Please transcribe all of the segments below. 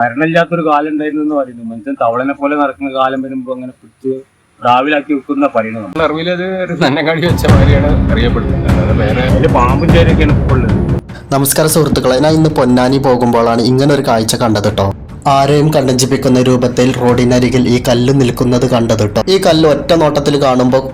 മരണമില്ലാത്തൊരു കാലം ഉണ്ടായിരുന്നു എന്ന് പറയുന്നു. മനുഷ്യൻ തവളനെ പോലെ നടക്കുന്ന കാലം വരുമ്പോ അങ്ങനെ പിടിച്ച് പ്രാവിലാക്കി വെക്കുന്ന പറയുന്നത് അറിവിലത് ഒരു നന്നങ്ങാടി വെച്ച മാതിരിയാണ് അറിയപ്പെടുന്നത്. വേറെ പാമ്പും ചേരൊക്കെയാണ് ഇപ്പോൾ ഉള്ളത്. നമസ്കാരം സുഹൃത്തുക്കളെ ഞാൻ ഇന്ന് പൊന്നാനി പോകുമ്പോഴാണ് ഇങ്ങനെ ഒരു കാഴ്ച കണ്ടത് കേട്ടോ ആരെയും കണ്ടഞ്ചിപ്പിക്കുന്ന രൂപത്തിൽ റോഡിനരികിൽ ഈ കല്ല് നിൽക്കുന്നത് കണ്ടത് കേട്ടോ ഈ കല്ല് ഒറ്റ നോട്ടത്തിൽ കാണുമ്പോൾ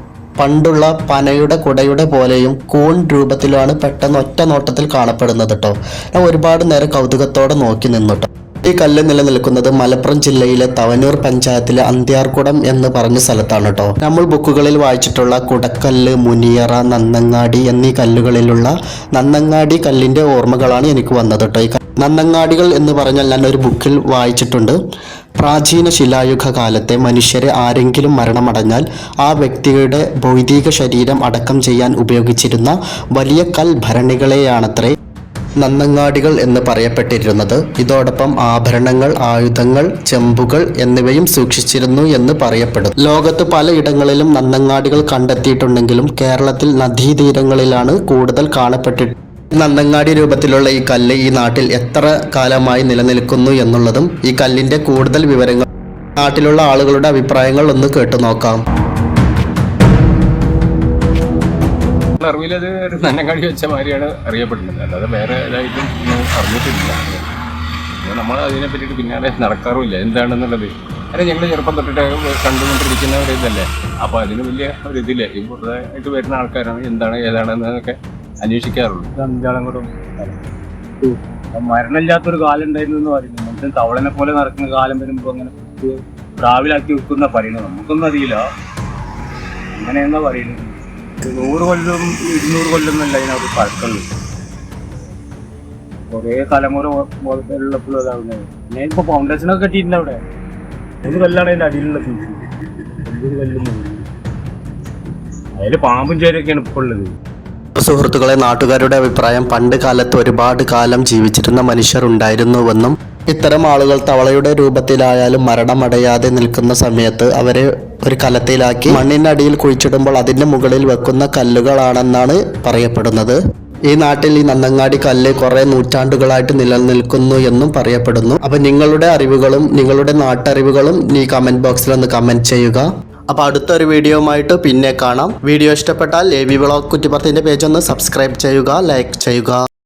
പണ്ടുള്ള പനയുടെ കുടയുടെ പോലെയും കൂൺ രൂപത്തിലുമാണ് പെട്ടെന്ന് ഒറ്റ നോട്ടത്തിൽ കാണപ്പെടുന്നത് കേട്ടോ ഞാൻ ഒരുപാട് നേരം കൗതുകത്തോടെ നോക്കി നിന്നു ട്ടോ. ഈ കല്ല് നിലനിൽക്കുന്നത് മലപ്പുറം ജില്ലയിലെ തവനൂർ പഞ്ചായത്തിലെ അന്ത്യാർകുടം എന്ന് പറഞ്ഞ സ്ഥലത്താണ് കേട്ടോ നമ്മൾ ബുക്കുകളിൽ വായിച്ചിട്ടുള്ള കുടക്കല്ല് മുനിയറ നന്നങ്ങാടി എന്നീ കല്ലുകളിലുള്ള നന്നങ്ങാടി കല്ലിന്റെ ഓർമ്മകളാണ് എനിക്ക് വന്നത് കേട്ടോ ഈ നന്നങ്ങാടികൾ എന്ന് പറഞ്ഞാൽ ഞാൻ ഒരു ബുക്കിൽ വായിച്ചിട്ടുണ്ട്. പ്രാചീന ശിലായുഗ കാലത്തെ മനുഷ്യരെ ആരെങ്കിലും മരണമടഞ്ഞാൽ ആ വ്യക്തിയുടെ ഭൗതിക ശരീരം അടക്കം ചെയ്യാൻ ഉപയോഗിച്ചിരുന്ന വലിയ കൽ ഭരണികളെയാണത്രേ നന്നങ്ങാടികൾ എന്ന് പറയപ്പെട്ടിരുന്നത്. ഇതോടൊപ്പം ആഭരണങ്ങൾ ആയുധങ്ങൾ ചെമ്പുകൾ എന്നിവയും സൂക്ഷിച്ചിരുന്നു എന്ന് പറയപ്പെടുന്നു. ലോകത്ത് പലയിടങ്ങളിലും നന്നങ്ങാടികൾ കണ്ടെത്തിയിട്ടുണ്ടെങ്കിലും കേരളത്തിൽ നദീതീരങ്ങളിലാണ് കൂടുതൽ കാണപ്പെട്ടി നന്നങ്ങാടി രൂപത്തിലുള്ള ഈ കല്ല് ഈ നാട്ടിൽ എത്ര കാലമായി നിലനിൽക്കുന്നു എന്നുള്ളതും ഈ കല്ലിന്റെ കൂടുതൽ വിവരങ്ങൾ നാട്ടിലുള്ള ആളുകളുടെ അഭിപ്രായങ്ങൾ ഒന്ന് കേട്ടു നോക്കാം. നമ്മുടെ അറിവിലത് ഒരു നന്നങ്ങാടി വെച്ച മാതിരിയാണ് അറിയപ്പെടുന്നത് അല്ലാതെ വേറെ ഇതായിട്ടും അറിഞ്ഞിട്ടില്ല. നമ്മൾ അതിനെ പറ്റിയിട്ട് പിന്നാലെ നടക്കാറുമില്ല. എന്താണെന്നുള്ളത്. കാരണം ഞങ്ങൾ ചെറുപ്പം തൊട്ടിട്ട് കണ്ടുകൊണ്ടിരിക്കുന്ന ഒരു ഇതല്ലേ. അപ്പോൾ അതിന് വലിയ ഒരു ഇതില്ല. ഈ പുതുതായിട്ട് വരുന്ന ആൾക്കാരാണ് എന്താണ് ഏതാണെന്നൊക്കെ അന്വേഷിക്കാറുള്ളൂ. ഇത് അഞ്ചാളം കൂടെ മരണമില്ലാത്തൊരു കാലം ഉണ്ടായിരുന്നു എന്ന് പറയുന്നത്. മനുഷ്യൻ തവളനെ പോലെ നടക്കുന്ന കാലം വരുമ്പോൾ അങ്ങനെ പ്രാവിലാക്കി വെക്കുന്ന പറയുന്നത് നമുക്കൊന്നും അറിയില്ല. അങ്ങനെയെന്നാ പറയുന്നത്. നൂറ് കൊല്ലം ഇരുന്നൂറ് കൊല്ലം എന്നല്ല അതിനകത്ത് പഴക്കമുണ്ട് കുറേ തലമുറ ഉള്ളപ്പോഴും അതാവുന്നത് പിന്നെ ഇപ്പൊ ഫൗണ്ടേഷനൊക്കെ കെട്ടിയിട്ടുണ്ട് അവിടെ. ഒരു കല്ലാണ് അതിന്റെ അടിയിലുള്ള ഫീസ് അതിൽ പാമ്പും ചേരൊക്കെയാണ് ഇപ്പോൾ ഉള്ളത്. സുഹൃത്തുക്കളെ നാട്ടുകാരുടെ അഭിപ്രായം പണ്ട് കാലത്ത് ഒരുപാട് കാലം ജീവിച്ചിരുന്ന മനുഷ്യർ ഉണ്ടായിരുന്നുവെന്നും ഇത്തരം ആളുകൾ തവളയുടെ രൂപത്തിലായാലും മരണമടയാതെ നിൽക്കുന്ന സമയത്ത് അവരെ ഒരു കലത്തിലാക്കി മണ്ണിനടിയിൽ കുഴിച്ചിടുമ്പോൾ അതിന്റെ മുകളിൽ വെക്കുന്ന കല്ലുകളാണെന്നാണ് പറയപ്പെടുന്നത്. ഈ നാട്ടിൽ ഈ നന്നങ്ങാടി കല്ല് കുറെ നൂറ്റാണ്ടുകളായിട്ട് നിലനിൽക്കുന്നു എന്നും പറയപ്പെടുന്നു. അപ്പൊ നിങ്ങളുടെ അറിവുകളും നിങ്ങളുടെ നാട്ടറിവുകളും ഈ കമന്റ് ബോക്സിൽ ഒന്ന് കമന്റ് ചെയ്യുക. അപ്പൊ അടുത്തൊരു വീഡിയോയുമായിട്ട് പിന്നെ കാണാം. വീഡിയോ ഇഷ്ടപ്പെട്ടാൽ എ വി വ്ളോഗ് കുറ്റിപ്പുറത്തിന്റെ പേജ് ഒന്ന് സബ്സ്ക്രൈബ് ചെയ്യുക ലൈക്ക് ചെയ്യുക.